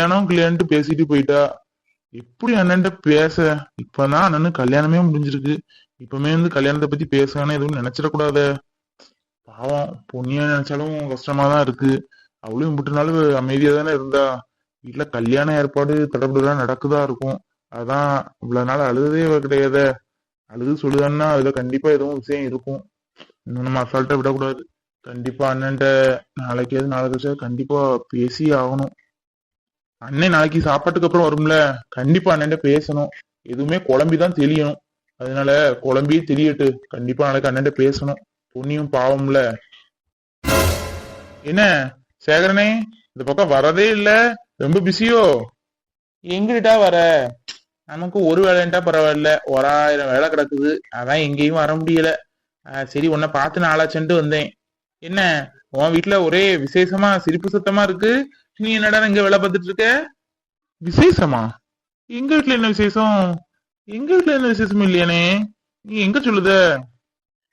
கல்யாணம் கல்யாணம்ட்டு பேசிட்டு போயிட்டா எப்படி அண்ணன்ட்ட பேச? இப்பதான் அண்ணனு கல்யாணமே முடிஞ்சிருக்கு. இப்பவுமே வந்து கல்யாணத்தை பத்தி பேசானே எதுவும் நினைச்சிடக்கூடாத. பாவம் பொண்ணியா நினைச்சாலும் கஷ்டமா தான் இருக்கு. அவளும் இம்புட்டு நாள் அமைதியா தானே இருந்தா. வீட்டுல கல்யாண ஏற்பாடு தடபுடலாம் நடக்குதா இருக்கும். அதான் இவ்வளவு நாள் அழுததே கிடையாத. அழுது சொல்லுதான்னா அதுல கண்டிப்பா எதுவும் விஷயம் இருக்கும். இன்னும் நம்ம அசால்ட்டா விடக்கூடாது. கண்டிப்பா அண்ணன்ட்ட நாளைக்கு எது நாளைக்கு கண்டிப்பா பேசி ஆகணும். அண்ணன் நாளைக்கு சாப்பாட்டுக்கு அப்புறம் வரும்ல? கண்டிப்பா அண்ணன் பேசணும். எதுவுமே குழம்பிதான் தெரியணும் அதனால குழம்பியே தெரியட்டு கண்டிப்பா நாளைக்கு அண்ணன் பேசணும். பொண்ணியும் பாவம்ல. என்ன சேகரனே இந்த பக்கம் வரதே இல்ல. ரொம்ப பிஸியோ எங்கிட்டா வர? நமக்கு ஒரு வேலைன்ட்டா பரவாயில்ல. ஒரு ஆயிரம் வேலை கிடக்குது. அதான் எங்கேயும் வர முடியல. ஆஹ் சரி உன்னை பார்த்து நாளாச்சன்ட்டு வந்தேன். என்ன உன் வீட்டுல ஒரே விசேஷமா சிரிப்பு சத்தமா இருக்கு? நீ என்னடா இங்க வேலை பார்த்துட்டு இருக்க? விசேஷமா? எங்க வீட்டுல என்ன விசேஷம்? எங்க வீட்டுல என்ன விசேஷம் இல்லையானே? நீ எங்க சொல்லுத?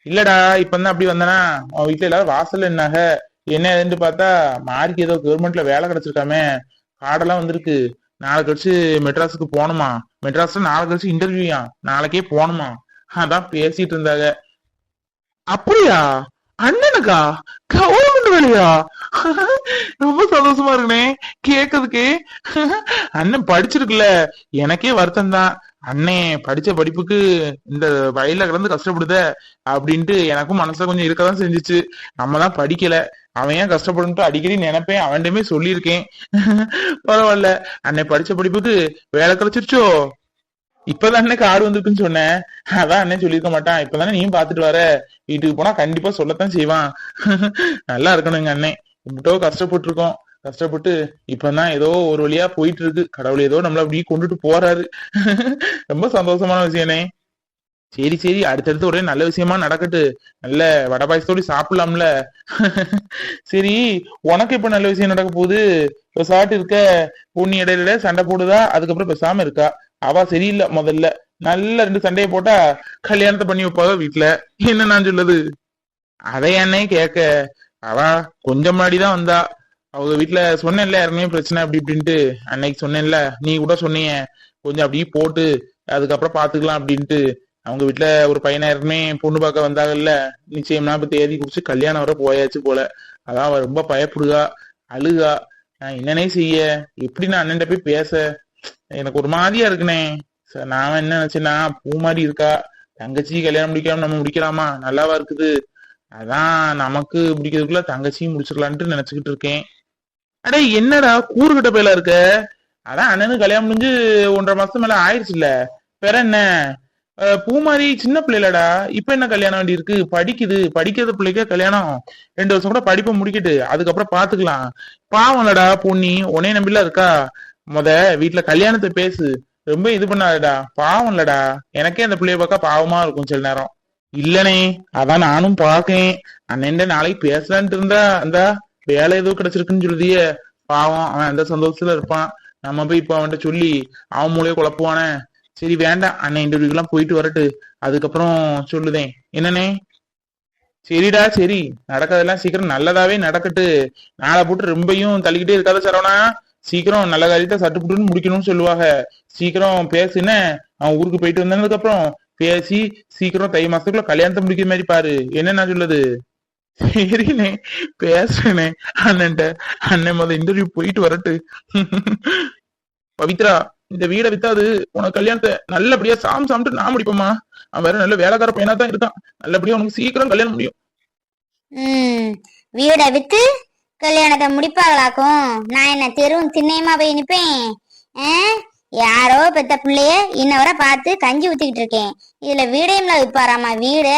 இல்லடா இப்பதான் அப்படி வந்தனா. உன் வீட்டுல எல்லாரும் வாசல்ல என்னாக என்ன ஏதுன்னு பார்த்தா மார்க்கு ஏதோ கவர்மெண்ட்ல வேலை கிடைச்சிருக்காமே. கார்டெல்லாம் வந்திருக்கு. நாளை கழிச்சு மெட்ராஸுக்கு போகணுமா? மெட்ராஸ்ல நாளை கழிச்சு இன்டர்வியூயா நாளைக்கே போகணுமா? அதான் பேசிட்டு இருந்தாங்க. அப்படியா? அண்ணனுக்கா? கவர்மெண்ட் வேலையா? ரொம்ப சந்தோஷமா இருக்குனே கேக்குறதுக்கு அண்ணன் படிச்சிருக்குல்ல எனக்கே வருத்தம் தான் அண்ணே படிச்ச படிப்புக்கு இந்த வயல்ல கிடந்து கஷ்டப்படுத அப்படின்ட்டு எனக்கும் மனசுல கொஞ்சம் இருக்கதான் செஞ்சுச்சு. நம்ம தான் படிக்கல. அவன் ஏன் கஷ்டப்படணும்ட்டு அடிக்கடி நினைப்பேன். அவன்கிட்டயுமே சொல்லியிருக்கேன். பரவாயில்ல. அன்னை படிச்ச படிப்புக்கு வேலை கிடைச்சிருச்சோ? இப்பதான் அண்ணனுக்கு வந்துருக்குன்னு வந்திருக்குன்னு சொன்னேன். அதான் அண்ணன் சொல்லியிருக்க மாட்டான். இப்பதானே நீயும் பாத்துட்டு வர. வீட்டுக்கு போனா கண்டிப்பா சொல்லத்தான் செய்வான். நல்லா இருக்கணும் எங்க அண்ணன் இவ்வளோ கஷ்டப்பட்டு இருக்கோம் கஷ்டப்பட்டு இப்பதான் ஏதோ ஒரு வழியா போயிட்டு இருக்கு கடவுள் ஏதோ நம்மள அப்படியே கொண்டுட்டு போறாரு. ரொம்ப சந்தோஷமான விஷயனே சரி சரி. அடுத்தடுத்து ஒரே நல்ல விஷயமா நடக்கட்டு. நல்ல வடை பாயசத்தோட சாப்பிடலாம்ல. சரி உனக்கு இப்ப நல்ல விஷயம் நடக்க போகுது? சாப்பிட்டு இருக்க. பொண்ணு இடையில சண்டை போடுதா? அதுக்கப்புறம் பேசாம இருக்கா? அவ சரியில்லை முதல்ல. நல்ல ரெண்டு சண்டையை போட்டா கல்யாணத்தை பண்ணி வைப்பாங்க வீட்டுல என்ன நான் சொல்லுது அதை என்னே கேட்க. அவ கொஞ்சம் முன்னாடிதான் வந்தா. அவங்க வீட்டுல சொன்னேன்ல யாருமே பிரச்சனை அப்படி இப்படின்ட்டு. அன்னைக்கு சொன்னேன்ல நீ கூட சொன்னீங்க கொஞ்சம் அப்படியே போட்டு அதுக்கப்புறம் பாத்துக்கலாம் அப்படின்ட்டு. அவங்க வீட்டுல ஒரு பையனாயிரமே பொண்ணு பார்க்க வந்தாங்கல்ல. நிச்சயம்னா இப்ப தேதி குடிச்சு கல்யாணம் வர போயாச்சு போல. அதான் அவ ரொம்ப பயப்படுகா அழுகா. நான் என்னனே செய்ய? எப்படி நான் அண்ணன்ட்ட போய் பேச? எனக்கு ஒரு மாதிரியா இருக்குனே ச- நான் என்ன நினைச்சேன்னா பூ மாதிரி இருக்கா? தங்கச்சி கல்யாணம் முடிக்காம நம்ம முடிக்கலாமா? நல்லாவா இருக்குது? அதான் நமக்கு முடிக்கிறதுக்குள்ள தங்கச்சியும் முடிச்சிடலான்ட்டு நினைச்சுக்கிட்டு இருக்கேன். அடே என்னடா கூறுகிட்ட போயில இருக்க? அதான் அண்ணனுக்கு கல்யாணம் முடிஞ்சு ஒன்றரை மாசம் மேல ஆயிடுச்சுல்ல வேற என்ன? பூ மாதிரி சின்ன பிள்ளைலடா. இப்ப என்ன கல்யாணம் வேண்டி இருக்கு? படிக்குது. படிக்கிறது பிள்ளைக்கே கல்யாணம். ரெண்டு வருஷம் கூட படிப்பை முடிக்கிட்டு அதுக்கப்புறம் பாத்துக்கலாம். பாவம்லடா பொண்ணி உனே நம்பில இருக்கா? முத வீட்டுல கல்யாணத்தை பேசு. ரொம்ப இது பண்ணாதடா. பாவம் இல்லடா. எனக்கே அந்த பிள்ளைய பார்க்க பாவமா இருக்கும் சில நேரம். இல்லனே அதான் நானும் பாக்கேன். அண்ணன் நாளைக்கு பேசலான்ட்டு இருந்தா அந்த வேலை ஏதோ கிடைச்சிருக்குன்னு சொல்லுதியே. பாவம் அவன் அந்த சந்தோஷத்துல இருப்பான். நம்ம போய் இப்ப அவன்கிட்ட சொல்லி அவன் மூலைய குழப்புவானே. சரி வேண்டாம். அண்ணன் இன்டர்வியூக்கு எல்லாம் போயிட்டு வரட்டு. அதுக்கப்புறம் சொல்லுதேன். என்னனே சரிடா சரி. நடக்கிறதெல்லாம் சீக்கிரம் நல்லதாவே நடக்கட்டு. நாளை போட்டு ரொம்பையும் தள்ளிக்கிட்டே இருக்காத சரவணா. சீக்கிரம் நல்ல காரியத்தை சட்டுப்புட்டுன்னு முடிக்கணும்னு சொல்லுவாங்க. சீக்கிரம் பேசுன அவன் ஊருக்கு போயிட்டு வந்ததுக்கு அப்புறம் பேசி சீக்கிரம் தை மாசத்துக்குள்ள கல்யாணத்தை முடிக்கிற மாதிரி பாரு. என்ன நான் சொல்லுது சரிண்ணே பேசுறேனே அண்ணன்ட்ட அண்ணன் முத இன்டர்வியூ போயிட்டு வரட்டு. பவித்ரா இந்த வீடை வித்தாது. உனக்கு கல்யாணத்தை நல்லபடியா சாம் சாப்பிட்டு நான் முடிப்போமா அவன் வேற நல்ல வேலைக்கார பையனா தான் இருக்கான். நல்லபடியா உனக்கு சீக்கிரம் கல்யாணம் முடியும். வீடை வித்து கல்யாணத்தை முடிப்பாங்களாக்கும்? நான் என்ன தெருவும் திண்ணையுமா போய் நிப்பேன்? ஆ? யாரோ பெத்த பிள்ளைய இன்ன வரை பார்த்து கஞ்சி ஊத்திக்கிட்டு இருக்கேன். இதுல வீடையும்ல விற்பாராமா வீடு?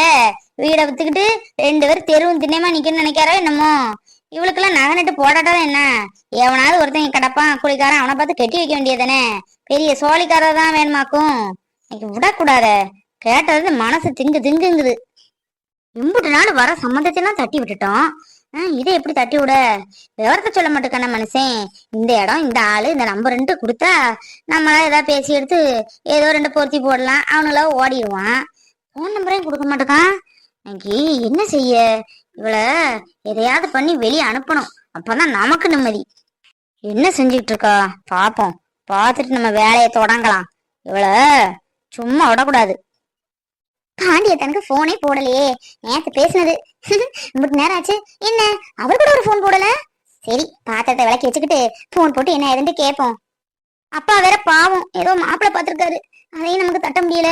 வீடை வித்துக்கிட்டு ரெண்டு பேரும் தெருவும் திண்ணையுமா நிக்கணும்னு நினைக்காரோ என்னமோ? இவளுக்கெல்லாம் நகை நட்டு போடாட்டாலும் என்ன? எவனாவது ஒருத்தன் கிடப்பான். குளிக்காரன் அவனை பார்த்து கட்டி வைக்க வேண்டியதானே பெரிய சோழிக்காரர் தான் வேணுமாக்கும். இன்னைக்கு விடக்கூடாத. கேட்டது மனசு திங்கு திங்குங்குது. இம்புட்டு நாள் வர சம்மந்தத்தையெல்லாம் தட்டி விட்டுட்டோம். இதை எப்படி தட்டி விட? விவரத்தை சொல்ல மாட்டேக்கான மனுஷன் இந்த இடம் இந்த ஆளு இந்த நம்பர் ரெண்டு கொடுத்தா நம்மளா ஏதாவது பேசி எடுத்து ஏதோ ரெண்டு பொருத்தி போடலாம். அவனுங்கள ஓடிடுவான். ஃபோன் நம்பரையும் கொடுக்க மாட்டேக்கான் இன்னைக்கு என்ன செய்ய? இவளை எதையாவது பண்ணி வெளியே அனுப்பணும். அப்பதான் நமக்கு நிம்மதி. என்ன செஞ்சுக்கிட்டு இருக்கா பாப்போம். பார்த்துட்டு நம்ம வேலையை தொடங்கலாம். இவள சும்மா விடக்கூடாது. பாண்டிய தனக்கு போனே போடலையே. நேத்து பேசினது. இப்படி நேரம் ஆச்சு. என்ன? அவர் கூட ஒரு போன் போடல? சரி பாத்திரத்தை விளக்கி வச்சுக்கிட்டு போன் போட்டு என்ன இருந்து கேட்போம் அப்பா வேற பாவம். ஏதோ மாப்பிள்ளை பாத்திருக்காரு அதையும் நமக்கு தட்ட முடியல.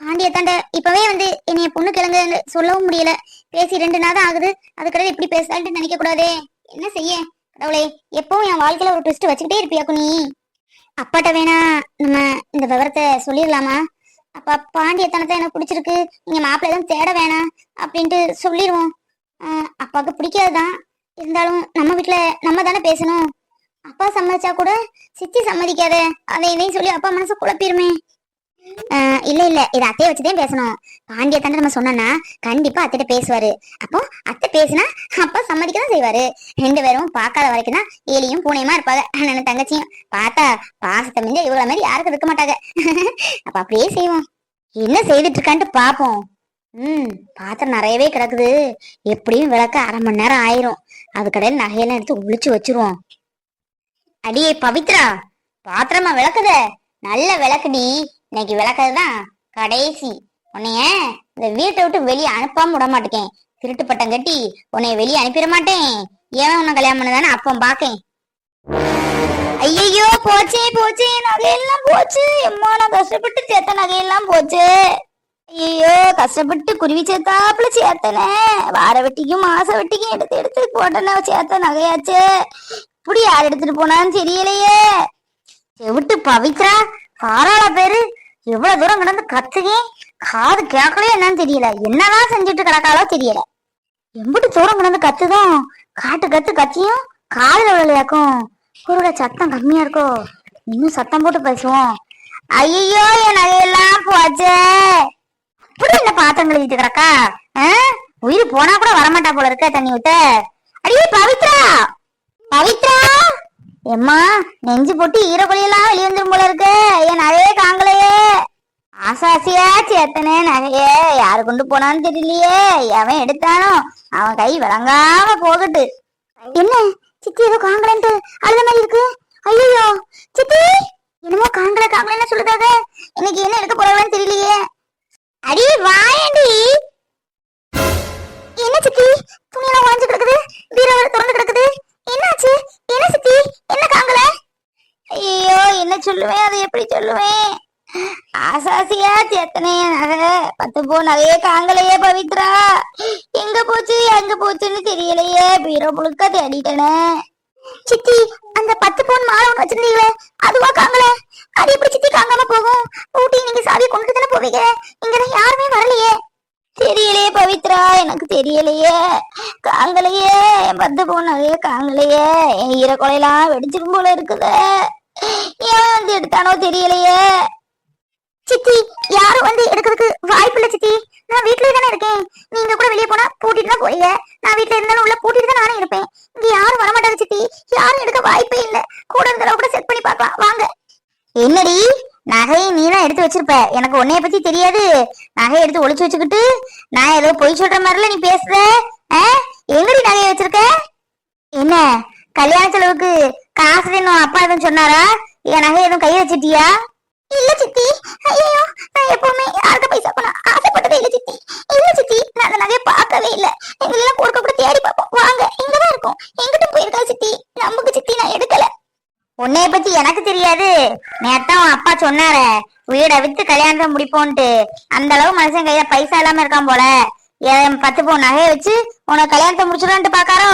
பாண்டிய தாண்ட இப்பவே வந்து என்னைய பொண்ணு கிழங்கு சொல்லவும் முடியல. பேசி ரெண்டு நாள் தான் ஆகுது. அதுக்கடையில் இப்படி பேசலான்ட்டு நினைக்க கூடாதே. என்ன செய்ய? கடவுளே எப்பவும் என் வாழ்க்கையில ஒரு ட்விஸ்ட் வச்சுக்கிட்டே இருப்பியாக்கு நீ அப்பாட்ட வேணா நம்ம இந்த விவரத்தை சொல்லிடலாமா? அப்பா பாண்டியத்தனத்தை எனக்கு பிடிச்சிருக்கு. நீங்க மாப்பிள்ள எதுவும் தேட வேணாம் அப்படின்ட்டு சொல்லிடுவோம். ஆஹ் அப்பாவுக்கு பிடிக்காதுதான். இருந்தாலும் நம்ம வீட்டுல நம்ம தானே பேசணும். அப்பா சம்மதிச்சா கூட சித்தி சம்மதிக்காத. அதை இதையும் சொல்லி அப்பா மனசு குழப்பிடுமே. இல்ல இல்ல. இது அத்தையை வச்சுதான் பேசணும். பாண்டிய தாண்ட நம்ம சொன்னோம்னா கண்டிப்பா அத்தைட்ட பேசுவாரு. அப்போ அத்தை பேசினா அப்பா சம்மதிக்க தான் செய்வாரு. ரெண்டு பேரும் பார்க்காத வரைக்கும் தான் ஏலியும் பூனையுமா இருப்பாங்க. அண்ணனும் தங்கச்சியும் பார்த்தா பாசத்தை மிஞ்ச இவ்வளவு மாதிரி யாருக்கும் இருக்க மாட்டாங்க. அப்ப அப்படியே செய்வோம். என்ன செய்துட்டு இருக்கான்ட்டு பாப்போம். ம் பாத்திரம் நிறையவே கிடக்குது. எப்படியும் விளக்க அரை மணி நேரம் ஆயிரும். அது கடையில் நகையெல்லாம் எடுத்து ஒழிச்சு வச்சிருவோம். அடியே பவித்ரா பாத்திரமா விளக்குத. நல்ல விளக்குடி இன்னைக்கு விளக்கதுதான் கடைசி. உன்னைய இந்த வீட்டை விட்டு வெளியே அனுப்பாம விட மாட்டேன். திருட்டு பட்டம் கட்டி உன்னைய வெளியே அனுப்பிட மாட்டேன். ஏன் உன்னை கல்யாணம் பண்ணதானே அப்போ பாக்கேன் ஐயோ போச்சே போச்சே நகையெல்லாம் போச்சு. எம்மா நான் கஷ்டப்பட்டு சேர்த்த நகையெல்லாம் போச்சு. ஐயோ கஷ்டப்பட்டு குருவி சேர்த்தாப்புல சேர்த்தனே. வார வெட்டிக்கும் மாச வெட்டிக்கும் எடுத்து எடுத்து போட்டனே சேர்த்த நகையாச்சு. இப்படி யார் எடுத்துட்டு போனான்னு தெரியலையே. செவிட்டு பவித்ரா. பாராள பேரு. எவ்வளவு தூரம் கிடந்து கத்துகே காது கேட்கலையே என்னன்னு தெரியல. என்னதான் செஞ்சுட்டு கிடக்காலோ தெரியல. எம்பிட்டு தூரம் கிடந்து கத்துதும் காட்டு கத்து கத்தியும் காதுல விளையாக்கும் குருட சத்தம் கம்மியா இருக்கோ? இன்னும் சத்தம் போட்டு பேசுவோம். ஐயோ என் நகையெல்லாம் போச்சே. அப்படி என்ன பாத்திரம் கழுவிட்டு கிடக்கா? ஆ? உயிர் போனா கூட வரமாட்டா போல இருக்க தண்ணி விட்ட. அடியே பவித்ரா! பவித்ரா! எம்மா நெஞ்சு போட்டு ஈரக்குழியெல்லாம் வெளியே போல இருக்கு. என் நகையே காங்கலையே. ஆசாசியா சேத்தனே நகையே. யாரு கொண்டு போனான்னு தெரியலையே. எவன் எடுத்தானோ அவன் கை விளங்காம போகட்டு. என்ன? சித்தி ஏதோ காங்கலன்ட்டு அழுத மாதிரி இருக்கு. ஐயோ சித்தி! என்னமோ காங்கல காங்கலன்னு சொல்லுதாங்க இன்னைக்கு என்ன எடுக்க போறாங்கன்னு தெரியலையே. அடி வாயண்டி! என்ன சித்தி? துணியெல்லாம் உறைஞ்சு கிடக்குது. வீரவர் திறந்து கிடக்குது. என்னாச்சு? என்ன சித்தி? என்ன காங்கல ஐயோ என்ன சொல்லுவேன்? அதை எப்படி சொல்லுவேன்? ஆசாசியா சேத்தனே நகை பத்து போ நகையே காங்கலையே பவித்ரா. எங்க போச்சு? எங்க போச்சுன்னு தெரியலையே. பீரோ புழுக்க தேடிட்டனே. சித்தி அந்த பத்து பவுன் மாலை ஒன்று வச்சிருந்தீங்களே? அதுவா காங்கல அது எப்படி சித்தி காங்காம போகும்? ஊட்டி நீங்க சாவி கொண்டு தானே போவீங்க? இங்க யாருமே வரலையே. தெரியலையே பவித்ரா எனக்கு தெரியலையே. காங்கலையே என் பத்து போனாலே காங்கலையே என் ஈரக்குலையெல்லாம் வெடிச்சிடும் போல இருக்குது. ஏன் வந்து எடுத்தானோ தெரியலையே. சித்தி யாரும் வந்து எடுக்கிறதுக்கு வாய்ப்பு இல்ல சித்தி. நான் வீட்லயே தானே இருக்கேன். நீங்க கூட வெளியே போனா பூட்டிட்டு தான் போறீங்க நான் வீட்டுல இருந்தாலும் உள்ள பூட்டிட்டு தான் நானே இருப்பேன். இங்க யாரும் வரமாட்டாங்க சித்தி. யாரும் எடுக்க வாய்ப்பே இல்ல. கூட இருந்தாலும் கூட செட் பண்ணி பார்க்கலாம். வாங்க. என்னடி? நகையை நீ தான் எடுத்து வச்சிருப்ப. எனக்கு உன்னைய பத்தி தெரியாது. நகையை எடுத்து ஒளிச்சு வச்சுக்கிட்டு நான் ஏதோ பொய் சொல்ற மாதிரில நீ பேசுற? எங்கடி நகையை வச்சிருக்க? என்ன? கல்யாண செலவுக்கு காசு வேணும் அப்பா எதுவும் சொன்னாரா? என் நகை எதுவும் கை வச்சிட்டியா? இல்ல சித்தி. ஐயோ நான் எப்பவுமே யாருக்கு பைசா பண்ண ஆசைப்பட்டதே இல்ல சித்தி இல்ல சித்தி நான் அந்த நகையை பார்க்கவே இல்ல எங்களெல்லாம் கொடுக்க கூட தேடி பார்ப்போம் வாங்க இங்கதான் இருக்கும் எங்கிட்ட போயிருக்கா சித்தி நம்புக்கு சித்தி நான் எடுக்கல உன்னைய பத்தி எனக்கு தெரியாது. நேத்தான் உன் அப்பா சொன்னாரு வீடை வித்து கல்யாணத்தை முடிப்போன்ட்டு. அந்த அளவு மனுஷன் கையில பைசா இல்லாம இருக்கான் போல. என் பத்து பவுன் நகையை வச்சு உனக்கு கல்யாணத்தை முடிச்சிடலான்ட்டு பாக்காரோ?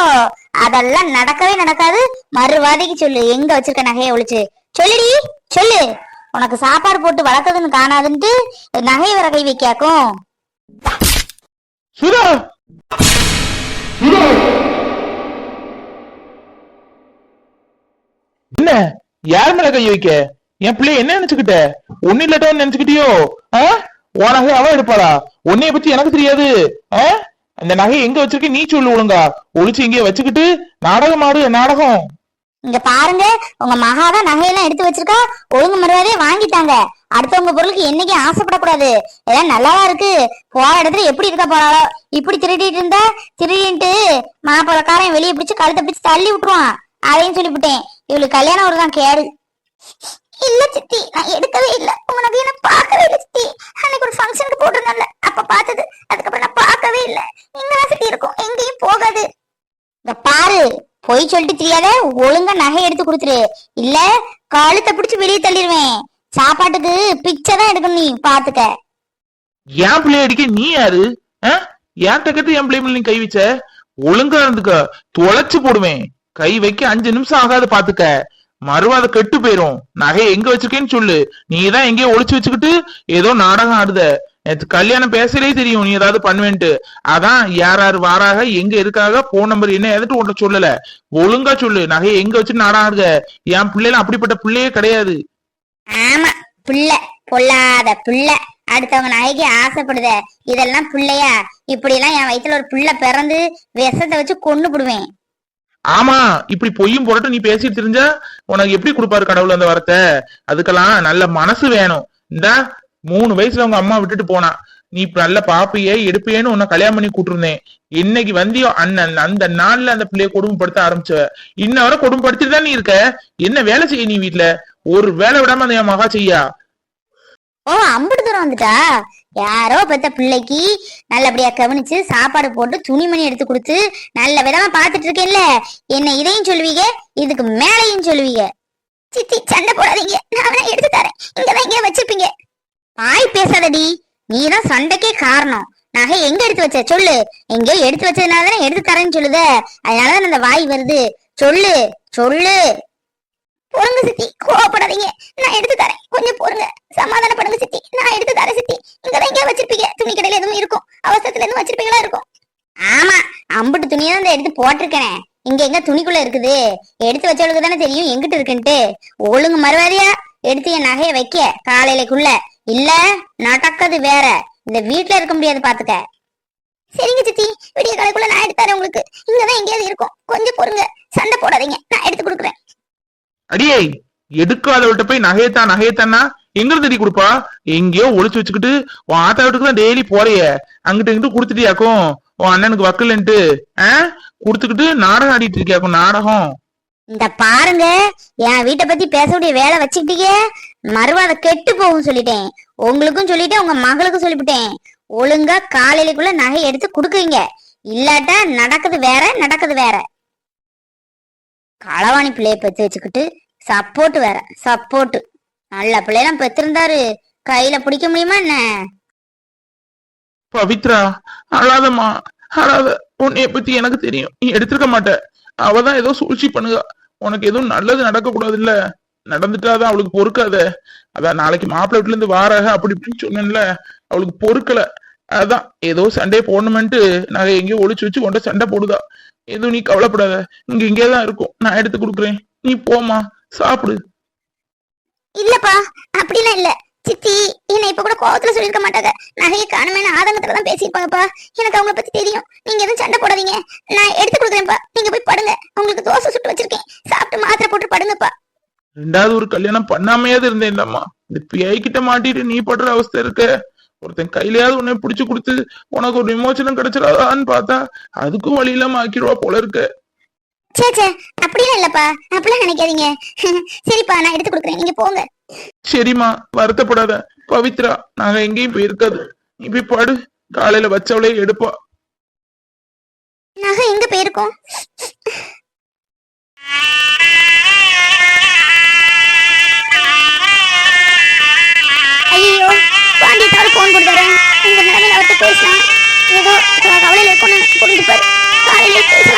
அதெல்லாம் நடக்கவே நடக்காது. மறுவாதிக்கு சொல்லு எங்க வச்சிருக்க நகையை ஒழிச்சு. சொல்லுடி சொல்லு. உனக்கு சாப்பாடு போட்டு வளர்க்கறதுன்னு காணாதுன்ட்டு நகை வர கை வைக்காக்கும் என்ன? யார் மேல கை வைக்க? என் பிள்ளை என்ன நினைச்சுக்கிட்ட? ஒன்னு இல்லாட்டவன் நினைச்சுக்கிட்டியோ? ஆ? உன் நகை அவ எடுப்பாளா? உன்னைய பத்தி எனக்கு தெரியாது. ஆ? அந்த நகை எங்க வச்சிருக்க? நீ சொல்லு ஒழுங்கா. ஒளிச்சு இங்கே வச்சுக்கிட்டு நாடகம் ஆடு நாடகம். இங்க பாருங்க உங்க மகாதான் நகையெல்லாம் எடுத்து வச்சிருக்கா. ஒழுங்கு மரியாதையே வாங்கிட்டாங்க. அடுத்தவங்க பொருளுக்கு என்னைக்கு ஆசைப்படக்கூடாது. எல்லாம் நல்லாவா இருக்கு. போற இடத்துல எப்படி இருக்க போறாளோ. இப்படி திருடிட்டு இருந்தா திருடின்ட்டு மாப்பிளக்காரன் வெளியே பிடிச்சு கழுத்தை பிடிச்சு தள்ளி விட்டுருவான். அதையும் சொல்லிவிட்டேன். இவளுக்கு கல்யாணம் ஒரு தான் கேடு. இல்ல சித்தி நான் எடுக்கவே இல்ல. உனக்கு என்ன பார்க்கவே இல்ல சித்தி. அன்னைக்கு ஒரு ஃபங்க்ஷனுக்கு போட்டிருந்தேன்ல. அப்ப பார்த்தது அதுக்கப்புறம் நான் பார்க்கவே இல்ல. இங்கதான் சித்தி இருக்கும். எங்கேயும் போகாது. இந்த பாரு பொய் சொல்லிட்டு தெரியாத ஒழுங்கா நகை எடுத்து கொடுத்துரு. இல்ல கழுத்தை பிடிச்சு வெளியே தள்ளிடுவேன் சாப்பாட்டுக்கு பிச்சை தான் எடுக்கணும் நீ பாத்துக்க. என் பிள்ளைய அடிக்க நீ யாரு? ஏன் தக்கத்து என் பிள்ளை நீ கை வச்ச? ஒழுங்கா இருந்துக்க. தொலைச்சு போடுவேன். கை வைக்க அஞ்சு நிமிஷம் ஆகாது பாத்துக்க. மறுவாத கெட்டு போயிரும். நகையை எங்க வச்சிருக்கேன்னு சொல்லு. நீ தான் எங்கேயோ ஒளிச்சு வச்சுக்கிட்டு ஏதோ நாடகம் ஆடுத. நேற்று கல்யாணம் பேசலே தெரியும் நீ ஏதாவது பண்ணுவேன்ட்டு. அதான் யார் யார் வாராக எங்க இருக்காக போன் நம்பர் என்ன எதுட்டு உன்ட்ட சொல்லல. ஒழுங்கா சொல்லு. நகையை எங்க வச்சு நாடகம் ஆடுத? என் பிள்ளைலாம் அப்படிப்பட்ட பிள்ளையே கிடையாது. ஆமா. புள்ள. பொல்லாத புள்ள. அடுத்தவங்க நகைக்கு ஆசைப்படுத. இதெல்லாம் பிள்ளையா? இப்படி எல்லாம் என் வயிற்றுல ஒரு புள்ள பிறந்து விஷத்தை வச்சு கொண்டு விடுவேன் ஆமா இப்படி பொய்யும் போட்டு நீ பேசிட்டு தெரிஞ்சா உனக்கு எப்படி கொடுப்பாரு கடவுள் அந்த வரத்தை? அதுக்கெல்லாம் நல்ல மனசு வேணும். இந்த மூணு வயசுல உங்க அம்மா விட்டுட்டு போனா நீ இப்ப நல்ல பாப்பையே எடுப்பேன்னு உன்னை கல்யாணம் பண்ணி கூட்டிருந்தேன். இன்னைக்கு வந்தியோ அண்ணன் அந்த நாள்ல அந்த பிள்ளைய கொடுமைப்படுத்த ஆரம்பிச்சவ. இன்ன வரை கொடுமைப்படுத்திட்டு தான் நீ இருக்க? என்ன வேலை செய்ய நீ வீட்ல? ஒரு வேலை விடாம அந்த என் மகா செய்யா? ஓ அம்புட்டு தூரம் வந்துட்டா? யாரோ பெத்த பிள்ளைக்கு நல்லபடியா கவனிச்சு சாப்பாடு போட்டு துணிமணி எடுத்து கொடுத்து நல்ல விதமா பாத்துட்டு இருக்கேன்ல. என்ன இதையும் சொல்லுவீங்க? இதுக்கு மேலையும் சொல்லுவீங்க. சித்தி சண்டை போடாதீங்க. நான் எடுத்து தரேன். இங்கதான் இங்க வச்சிருப்பீங்க. பாய் பேசாதடி. நீதான் சண்டைக்கே காரணம். நகை எங்க எடுத்து வச்ச? சொல்லு. எங்கேயோ எடுத்து வச்சதுனால தானே எடுத்து தரேன்னு சொல்லுத. அதனாலதான் அந்த வாய் வருது. சொல்லு. சொல்லு. பொறுங்க சித்தி கோவப்படாதீங்க. நான் எடுத்து தரேன். கொஞ்சம் பொறுங்க. சமாதானப்படுங்க சித்தி. நான் எடுத்து தரேன் சித்தி. இங்கதான் எங்கேயா வச்சிருப்பீங்க. துணி கடையில எதுவும் இருக்கும். அவசரத்துல எதுவும் வச்சிருப்பீங்களா இருக்கும். ஆமா அம்புட்டு துணியை தான் இந்த எடுத்து போட்டிருக்கேன். இங்க எங்க துணிக்குள்ள இருக்குது? எடுத்து வச்சவளுக்கு தானே தெரியும். எங்கிட்டு இருக்குன்ட்டு. ஒழுங்கு மறுவாதியா எடுத்து என் நகைய வைக்க. காலையிலக்குள்ள. இல்ல நடக்கது வேற. இந்த வீட்ல இருக்க முடியாது பாத்துக்க. சரிங்க சித்தி. விடிய காலைக்குள்ள நான் எடுத்து தரேன் உங்களுக்கு. இங்கதான் எங்கேயாவது இருக்கும். கொஞ்சம் பொறுங்க. சண்டை போடாதீங்க. நான் எடுத்து கொடுக்குறேன். அடியே எடுக்காதவள்கிட்ட போய் நகையத்தான் நகையத்தானா எங்க தேடி கொடுப்பா? எங்கேயோ ஒளிச்சு வச்சுக்கிட்டு உன் ஆத்தா வீட்டுக்கு தான் டெய்லி போறிய. அங்கிட்டு இங்கிட்டு கொடுத்துட்டியாக்கும்? உன் அண்ணனுக்கு வக்கலன்ட்டு ஆ? கொடுத்துக்கிட்டு நாடகம் ஆடிட்டு இருக்கியாக்கும் நாடகம்? இந்த பாருங்க என் வீட்டை பத்தி பேசக்கூடிய வேலை வச்சுக்கிட்டீங்க மறுவாத கெட்டு போகும் சொல்லிட்டேன். உங்களுக்கும் சொல்லிட்டேன் உங்க மகளுக்கும் சொல்லிவிட்டேன். ஒழுங்கா காலையிலக்குள்ள நகை எடுத்து கொடுக்குறீங்க. இல்லாட்டா நடக்குது வேற நடக்குது வேற. களவாணி பிள்ளைய பெத்து வச்சுக்கிட்டு சப்போர்ட் வேற சப்போர்ட் நல்ல பிள்ளையெல்லாம் பெத்திருந்தாரு. கையில பிடிக்க முடியுமா என்ன? பவித்ரா அழாதம்மா. அழாத. உன்னைய பத்தி எனக்கு தெரியும். நீ எடுத்திருக்க மாட்ட. அவதான் ஏதோ சூழ்ச்சி பண்ணுங்க உனக்கு எதுவும் நல்லது நடக்க கூடாது இல்ல நடந்துட்டாதான் அவளுக்கு பொறுக்காத. அதான் நாளைக்கு மாப்பிள்ளை வீட்டுல இருந்து வாராக அப்படி இப்படின்னு சொன்னேன்ல. அவளுக்கு பொறுக்கல. அதான் ஏதோ சண்டே போடணுமென்ட்டு நாங்க எங்கேயோ ஒழிச்சு வச்சு கொண்ட சண்டை போடுதா. எதுவும் நீ கவலைப்படாத. இங்க இங்கேதான் இருக்கும். நான் எடுத்து கொடுக்குறேன். நீ போமா சாப்பிடு. இல்லப்பா அப்படிலாம் இல்ல. சித்தி என்ன இப்ப கூட கோவத்துல சொல்லிருக்க மாட்டாங்க. நகையை காணுமேனு ஆதங்கத்துல தான் பேசியிருப்பாங்கப்பா. எனக்கு அவங்கள பத்தி தெரியும். நீங்க எதுவும் சண்டை போடாதீங்க. நான் எடுத்து கொடுக்குறேன்ப்பா. நீங்க போய் படுங்க. உங்களுக்கு தோசை சுட்டு வச்சிருக்கேன். சாப்பிட்டு மாத்திரை போட்டு படுங்கப்பா. ரெண்டாவது ஒரு கல்யாணம் பண்ணாமையாவது இருந்தேன்லம்மா இந்த பிஐக்கிட்ட மாட்டிட்டு நீ படுற அவஸ்தை இருக்க. ஒருத்தன் கையிலயாவது உன்னை பிடிச்சு கொடுத்து உனக்கு ஒரு விமோச்சனம் கிடைச்சிடாதான்னு பார்த்தா அதுக்கும் வழி இல்லாம ஆக்கிடுவா போல இருக்க. சே சே அப்படிலாம் இல்லப்பா. அப்படிலாம் நினைக்காதீங்க. சரிப்பா நான் எடுத்து கொடுக்குறேன். நீங்க போங்க. சரிம்மா வருத்தப்படாத. பவித்ரா நாங்க எங்கேயும் போயிருக்காது. நீ போய் படு. காலையில வச்சவளே எடுப்பா. நகை எங்க போயிருக்கோம்? கண்டிப்பாக ஃபோன் கொடுக்குறேன் இந்த மேடம் அவர்கிட்ட பேசினா ஏதோ கவலையில் இருக்கணும்னு புரிஞ்சுப்பார் காலையில் பேச